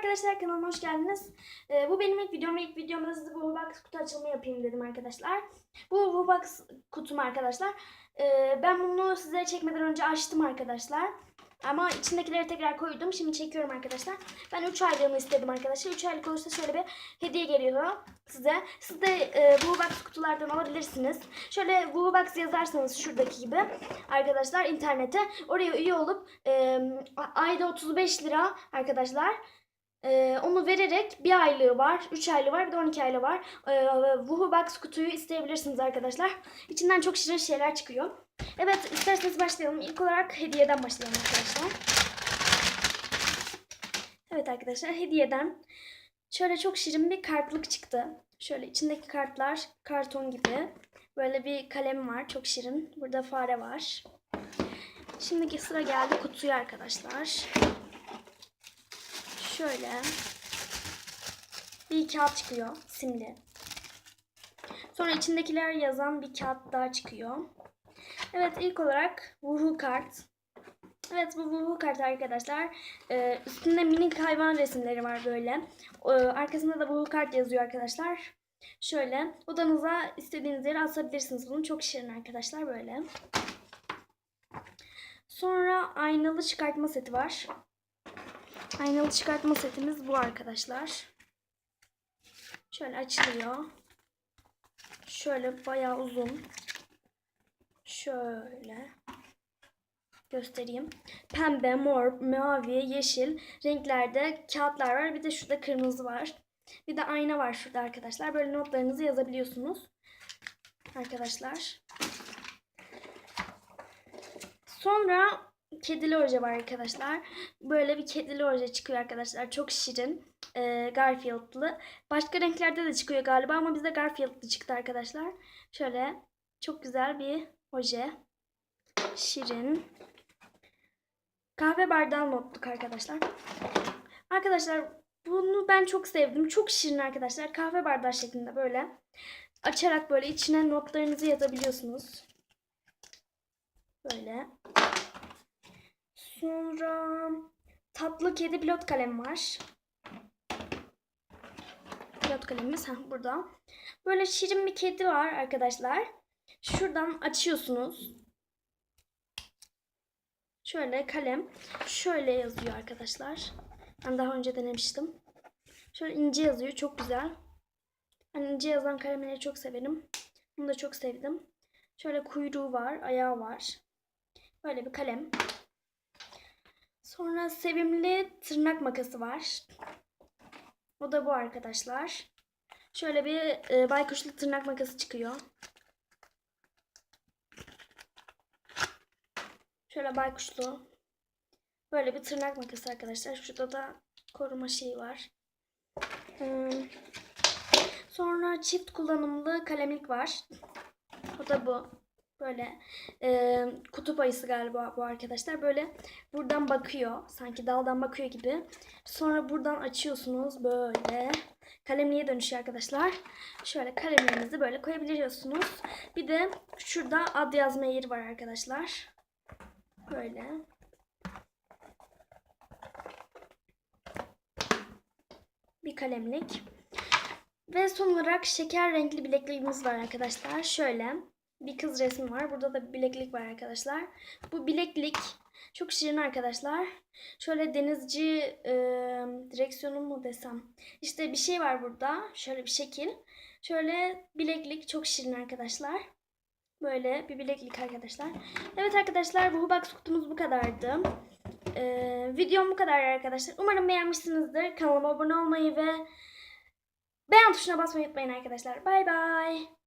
arkadaşlar kanalıma hoş geldiniz. Ee, bu benim ilk videom ilk videomda size bu Wobox kutu açılımı yapayım dedim arkadaşlar. Bu Wobox kutum arkadaşlar. Ee, ben bunu size çekmeden önce açtım arkadaşlar. Ama içindekileri tekrar koydum. Şimdi çekiyorum arkadaşlar. Ben 3 aylığını istedim arkadaşlar. 3 aylık olursa şöyle bir hediye geliyor size. Siz de e, Wobox kutulardan alabilirsiniz. Şöyle Wobox yazarsanız şuradaki gibi arkadaşlar internete oraya üye olup e, ayda 35 lira arkadaşlar ee, onu vererek bir aylığı var, 3 aylığı var, bir de 12 aylığı var. Ee, Woohoobox kutuyu isteyebilirsiniz arkadaşlar. İçinden çok şirin şeyler çıkıyor. Evet isterseniz başlayalım. İlk olarak hediyeden başlayalım arkadaşlar. Evet arkadaşlar hediyeden şöyle çok şirin bir kartlık çıktı. Şöyle içindeki kartlar karton gibi. Böyle bir kalem var çok şirin. Burada fare var. Şimdiki sıra geldi kutuya arkadaşlar. Şöyle bir kağıt çıkıyor simli. Sonra içindekiler yazan bir kağıt daha çıkıyor. Evet ilk olarak Woohoo kart. Evet bu Woohoo kart arkadaşlar. Ee, üstünde minik hayvan resimleri var böyle. Ee, arkasında da Woohoo kart yazıyor arkadaşlar. Şöyle odanıza istediğiniz yere asabilirsiniz bunu. Çok şirin arkadaşlar böyle. Sonra aynalı çıkartma seti var. Aynalı çıkartma setimiz bu arkadaşlar. Şöyle açılıyor. Şöyle bayağı uzun. Şöyle göstereyim. Pembe, mor, mavi, yeşil renklerde kağıtlar var. Bir de şurada kırmızı var. Bir de ayna var şurada arkadaşlar. Böyle notlarınızı yazabiliyorsunuz. Arkadaşlar. Sonra kedili oje var arkadaşlar. Böyle bir kedili oje çıkıyor arkadaşlar. Çok şirin. Ee, Garfield'lı. Başka renklerde de çıkıyor galiba ama bizde Garfield'lı çıktı arkadaşlar. Şöyle çok güzel bir oje. Şirin. Kahve bardağı notluk arkadaşlar. Arkadaşlar bunu ben çok sevdim. Çok şirin arkadaşlar. Kahve bardağı şeklinde böyle. Açarak böyle içine notlarınızı yazabiliyorsunuz. Böyle. Sonra tatlı kedi pilot kalem var. Pilot kalemimiz ha, burada. Böyle şirin bir kedi var arkadaşlar. Şuradan açıyorsunuz. Şöyle kalem. Şöyle yazıyor arkadaşlar. Ben daha önce denemiştim. Şöyle ince yazıyor. Çok güzel. Ben ince yazan kalemleri çok severim. Bunu da çok sevdim. Şöyle kuyruğu var. Ayağı var. Böyle bir kalem. Sonra sevimli tırnak makası var. O da bu arkadaşlar. Şöyle bir e, baykuşlu tırnak makası çıkıyor. Şöyle baykuşlu. Böyle bir tırnak makası arkadaşlar. Şurada da koruma şeyi var. Hmm. Sonra çift kullanımlı kalemlik var. O da bu. Böyle e, kutup ayısı galiba bu arkadaşlar. Böyle buradan bakıyor. Sanki daldan bakıyor gibi. Sonra buradan açıyorsunuz böyle. Kalemliğe dönüşüyor arkadaşlar. Şöyle kalemlerinizi böyle koyabiliyorsunuz. Bir de şurada ad yazma yeri var arkadaşlar. Böyle. Bir kalemlik. Ve son olarak şeker renkli bilekliğimiz var arkadaşlar. Şöyle bir kız resmi var. Burada da bir bileklik var arkadaşlar. Bu bileklik çok şirin arkadaşlar. Şöyle denizci e, direksiyonu mu desem. İşte bir şey var burada. Şöyle bir şekil. Şöyle bileklik çok şirin arkadaşlar. Böyle bir bileklik arkadaşlar. Evet arkadaşlar bu Hubox kutumuz bu kadardı. Ee, videom bu kadar arkadaşlar. Umarım beğenmişsinizdir. Kanalıma abone olmayı ve beğen tuşuna basmayı unutmayın arkadaşlar. Bay bay.